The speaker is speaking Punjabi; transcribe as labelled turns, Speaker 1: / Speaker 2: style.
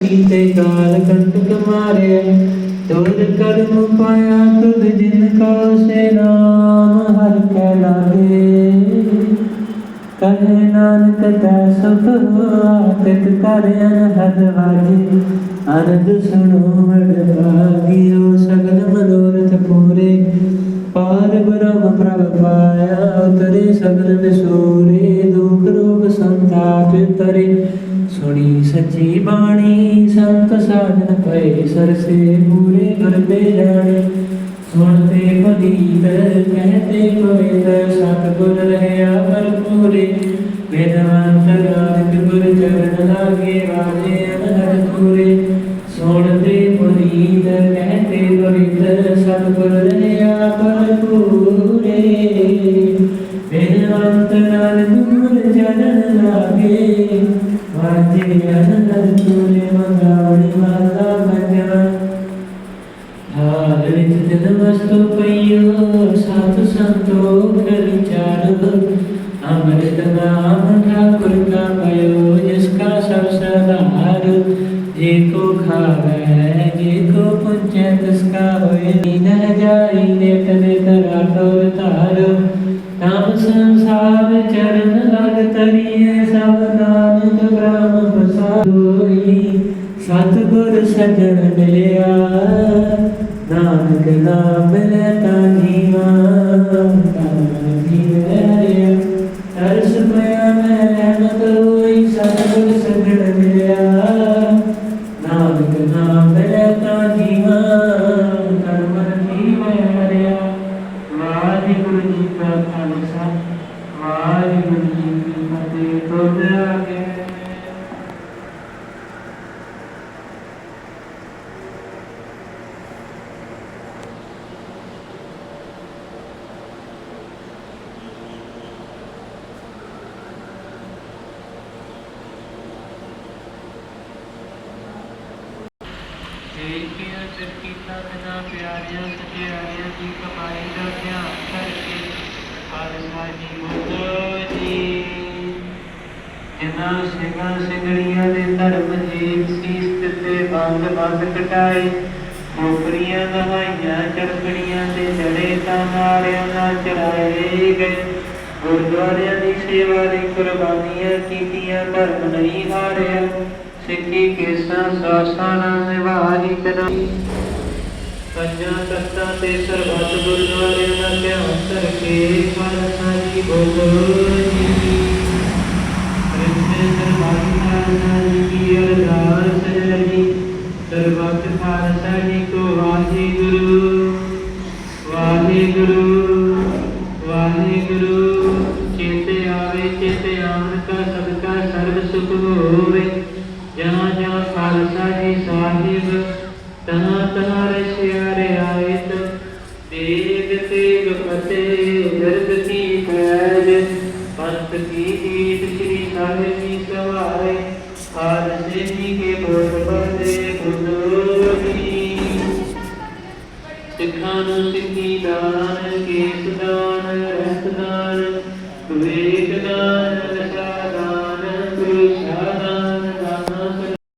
Speaker 1: ਕੀਤੇ ਕਾਲ ਕੰਟਕ ਮਾਰੇ ਤੋਰ ਕਰਮ ਪਾਇਆ ਤੁਧ ਜਿਨ ਕਾ ਸੇ ਨਾਮ ਹਰ ਕੈ ਲਾਗੇ ਕਹੇ ਨਾਨਕ ਤੈ ਸੁਖ ਹੋਆ, ਤਿਤ ਕਰ ਅਨਹਦ ਵਾਜੇ। ਅਨੰਦ ਸੁਣੋ ਵਡ ਭਾਗਿਓ, ਸਗਲ ਮਨੋਰਥ ਪੂਰੇ। ਪਾਰ ਬ੍ਰਹਮ ਪ੍ਰਭ ਪਾਇਆ, ਉਤਰੇ ਸਗਲ ਵਿਸੂਰੇ। ਦੁਖ ਰੋਗ ਸੰਤਾਪ ਤਰੇ। ਸੁਣੀ ਸੱਚੀ ਬਾਣੀ, ਸੰਤ ਸਾਜਨ ਪਏ ਸਰਸੇ ਪੂਰੇ ਕਰਤੇ ਜਾਣੇ ਸੁਣਤੇ ਪਦੀਤ ਕਹਤੇ ਪਵਿੱਤ ਸਤਿਗੁਰ ਰਹਿਆ ਭਰਪੂਰੇ। ਵੇਦਵੰਤ ਗਾਨਿਕ ਗੁਰ ਚਰਨ ਲਾਗੇ ਵਾਜੇ ਅਨਹਦ ਪੂਰੇ ਸੁਣਤੇ ਪਦੀਤ ਕਹਤੇ ਪਵਿੱਤ ਸਤਿਗੁਰ ਰਹਿਆ ਭਰਪੂਰੇ। ਸੰਸਾਰ ਚਰਨ ਲਗ ਤਰੀਏ ਸਭ ਨਾਨਕ ਬ੍ਰਹਮ ਪ੍ਰਸਾਦ ਹੋਈ ਸਤਿਗੁਰ ਸਜਣ ਮਿਲਿਆ। ਨਾਨਕ ਨਾਮ ਲੈ ਤਾ ਜੀਵਾ ਤਨ ਦੇਖਿਆ ਚਰਕੀਤਾ ਬਿਨਾ ਪਿਆਰਿਆਂ ਸਚਿਆਰਿਆਂ ਦੀ ਕਮਾਈ ਦਾ ਧਿਆਨ ਕਰਕੇ ਖਾਲਸਾ ਜੀ ਬੋਲੋ ਜੀ ਜਿਨ੍ਹਾਂ ਸਿੰਘਾਂ ਸਿੰਘਣੀਆਂ ਦੇ ਧਰਮ ਜੀਵ ਸੀਸ ਤੇ ਬੰਦ ਬੰਦ ਕਟਾਏ ਖੋਪਰੀਆਂ ਨਹਾਈਆਂ ਚਰਕੜੀਆਂ ਤੇ ਜੜੇ ਤਾਂ ਨਾਰਿਆਂ ਨਾਲ ਚੜਾਏ ਗਏ। ਗੁਰਦੁਆਰਿਆਂ ਦੀ ਸੇਵਾ ਲਈ ਕੁਰਬਾਨੀਆਂ ਕੀਤੀਆਂ, ਧਰਮ ਨਹੀਂ ਹਾਰਿਆ। ਸਿੱਖੀ ਕੇਸਾਂ, ਸਾਸਾਂ ਨਾਲ ਕਰਾਈ ਪੰਜਾਂ ਤਖਤਾਂ ਤੇ ਸਰਬੱਤ ਗੁਰਦੁਆਰਿਆਂ ਦਾ ਧਿਆਨ ਕਰਕੇ ਖਾਲਸਾ ਜੀ ਬੋਲੋ ਜੀ ਕ੍ਰਿਸ਼ਨ ਸਰਬੱਤ ਜੀ ਕੀ ਅਰਦਾਸ ਜੀ ਸਰਬੱਤ ਖਾਲਸਾ ਜੀ ਕੋ ਵਾਹਿਗੁਰੂ ਵਾਹਿਗੁਰੂ ਵਾਹਿਗੁਰੂ। ਚੇਤੇ ਆਵੇ, ਚੇਤੇ ਆਵਨ ਕਾ ਸਦਕਾ ਸਰਬ ਸੁਖ ਹੋਵੇ ਜਹਾਂ ਜਹਾਂ ਖਾਲਸਾ ਜੀ ਸਾਹਿਬ ਤਹਾਂ ਤਹਾਂ ਰਸਿਆ ਰਿਆਇਤ ਤੇਗ ਤੇਗ ਫਤਿਹ ਜਰਗ ਕੀ ਪੈਜ ਪੰਥ ਕੀ ਜੀਤ ਸ੍ਰੀ ਸਾਹਿਬ